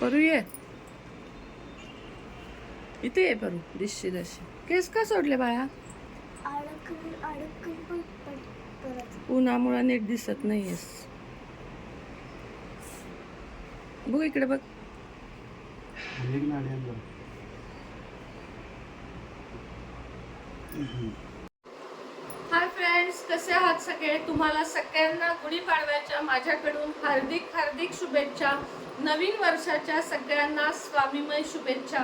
परू ये. इथे ये परू दिसशील अशी केस का सोडले बाळा? उन्हामुळे नीट दिसत नाहीयेस. बघ इकडे बघ. कसे आहात सगळे? तुम्हाला सगळ्यांना गुढीपाडव्याच्या माझ्याकडून हार्दिक हार्दिक शुभेच्छा. नवीन वर्षाच्या सगळ्यांना स्वामीमय शुभेच्छा.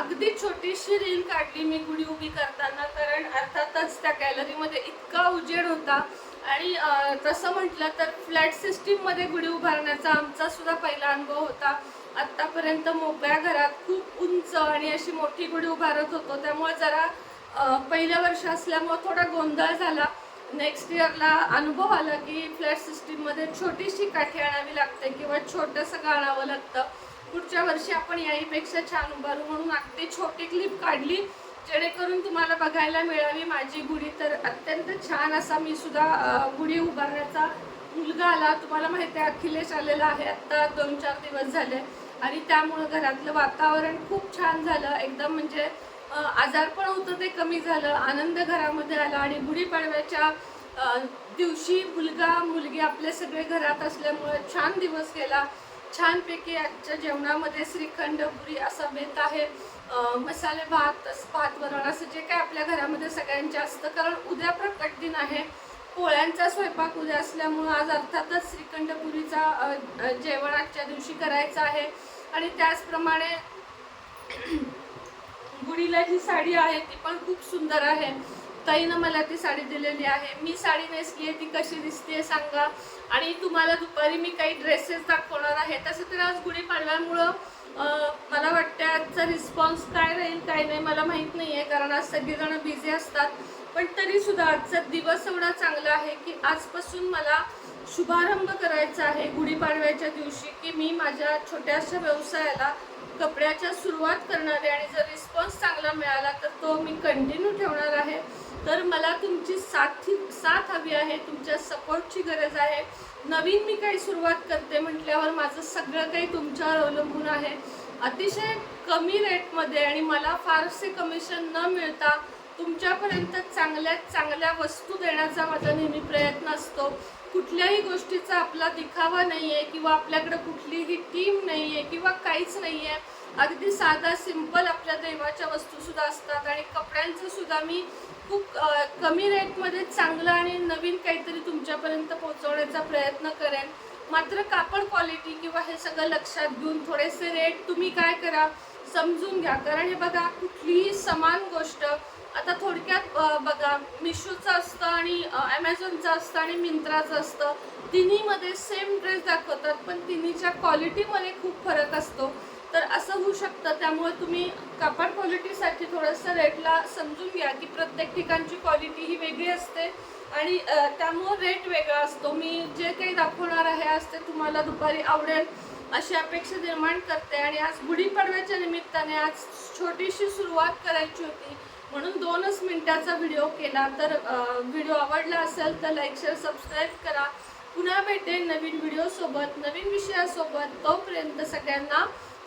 अगदी छोटीशी रील काढली मी गुढी उभी करताना कारण अर्थातच त्या गॅलरीमध्ये इतका उजेड होता. आणि तसं म्हटलं तर फ्लॅट सिस्टीममध्ये गुढी उभारण्याचा आमचा सुद्धा पहिला अनुभव होता. आत्तापर्यंत मोकळ्या घरात खूप उंच आणि अशी मोठी गुढी उभारत होतो. त्यामुळे जरा पहिलं वर्ष असल्यामुळं थोडा गोंधळ झाला. नेक्स्ट इयरला अनुभव आला की फ्लॅट सिस्टीममध्ये छोटीशी काठी आणावी लागते किंवा छोटंसं गाणावं लागतं. पुढच्या वर्षी आपण याहीपेक्षा छान उभारू म्हणून अगदी छोटी क्लिप काढली. जेणेकरून तुम्हाला बघायला मिळावी माझी गुढी. तर अत्यंत छान असा मी सुद्धा गुढी उभारण्याचा मुलगा आला. तुम्हाला माहिती आहे अखिलेश आलेला आहे. आत्ता दोन चार दिवस झाले. आणि त्यामुळं घरातलं वातावरण खूप छान झालं. एकदम म्हणजे आजारपण होतं ते कमी झालं आनंद घरामध्ये आला आणि गुढीपाडव्याच्या दिवशी मुलगा मुलगी आपले सगळे घरात असल्यामुळे छान दिवस गेला. छानपैकी आजच्या जेवणामध्ये श्रीखंड पुरी असा बेत आहे. मसाले भात भात वरण असं जे काय आपल्या घरामध्ये सगळ्यांचे असतं. कारण उद्या प्रकट दिन आहे. पोळ्यांचा स्वयंपाक उद्या असल्यामुळं आज अर्थातच श्रीखंड पुरीचा जेवण आजच्या दिवशी करायचं आहे. आणि त्याचप्रमाणे गुढीला जी साडी आहे ती पण खूप सुंदर आहे. ताईनं मला ती साडी दिलेली आहे. मी साडी नेसली आहे ती कशी दिसते सांगा. आणि तुम्हाला दुपारी मी काही ड्रेसेस दाखवणार आहे. तसं तर आज गुढीपाडव्यामुळं मला वाटतं आजचा रिस्पॉन्स काय राहील काय नाही मला माहीत नाही आहे कारण आज सगळेजण बिझी असतात. पण तरीसुद्धा आजचा दिवस एवढा चांगला आहे की आजपासून मला शुभारंभ करायचा आहे गुढीपाडव्याच्या दिवशी की मी माझ्या छोट्याशा व्यवसायाला कपड्याच्या सुरुवात करणार आहे आणि जर रिस्पॉन्स चांगला मिळाला तर तो मी कंटिन्यू ठेवणार आहे. तर मला तुमची साथी साथ हवी आहे तुमच्या सपोर्टची गरज आहे. नवीन मी काही सुरुवात करते म्हटल्यावर माझं सगळं काही तुमच्यावर अवलंबून आहे. अतिशय कमी रेटमध्ये आणि मला फारसे कमिशन न मिळता तुमच्यापर्यंत चांगल्यात चांगल्या वस्तू देण्याचा माझा नेहमी प्रयत्न असतो. कुठल्याही गोष्टीचा आपला दिखावा नाही आहे किंवा आपल्याकडे कुठलीही टीम नाही आहे किंवा काहीच नाही आहे अगदी साधा सिंपल आपल्या देवाच्या वस्तूसुद्धा असतात आणि कपड्यांचं सुद्धा मी खूप कमी रेटमध्ये चांगलं आणि नवीन काहीतरी तुमच्यापर्यंत पोहोचवण्याचा प्रयत्न करेन. मात्र कापड क्वालिटी किंवा हे सगळं लक्षात घेऊन थोडेसे रेट तुम्ही काय करा समजून घ्या. कारण हे बघा कुठलीही समान गोष्ट आता थोडक्यात बघा मिशोचं असतं आणि ॲमेझॉनचं असतं आणि मिंत्राचं असतं. तिन्हीमध्ये सेम ड्रेस दाखवतात पण तिन्हीच्या क्वालिटीमध्ये खूप फरक असतो. तर असं होऊ शकतं. त्यामुळे तुम्ही कापड क्वालिटीसाठी थोडंसं रेटला समजून घ्या की प्रत्येक ठिकाणची क्वालिटी ही वेगळी असते. आणि त्यामुळं रेट वेगळा असतो. मी जे काही दाखवणार आहे आज ते तुम्हाला दुपारी आवडेल अशी अपेक्षा निर्माण करते. आणि आज गुढीपाडव्याच्या निमित्ताने आज छोटीशी सुरुवात करायची होती. दोनच मिनटाचा व्हिडिओ केला तर व्हिडिओ आवडला असेल तर लाईक शेअर सबस्क्राईब करा. पुन्हा भेटेन नवीन व्हिडिओसोबत नवीन विषयासोबत. तोपर्यंत सगळ्यांना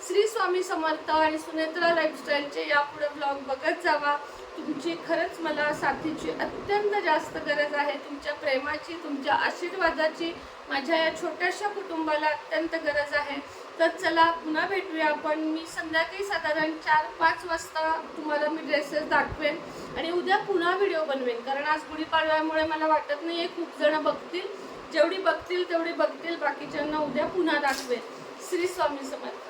श्री स्वामी समर्थ आणि सुनेत्रा लाईफस्टाईलचे यापुढे ब्लॉग बघत जावा. तुमची खरंच मला साथीची अत्यंत जास्त गरज आहे. तुमच्या प्रेमाची तुमच्या आशीर्वादाची माझ्या या छोट्याशा कुटुंबाला अत्यंत गरज आहे. तर चला पुन्हा भेटूया आपण. मी संध्याकाळी साधारण चार पाच वाजता तुम्हाला मी ड्रेसेस दाखवेन आणि उद्या पुन्हा व्हिडिओ बनवेन. कारण आज गुढीपाडव्यामुळे मला वाटत नाही आहे खूप जणं बघतील. जेवढी बघतील तेवढी बघतील. बाकीच्यांना उद्या पुन्हा दाखवेन. श्री स्वामी समर्थ.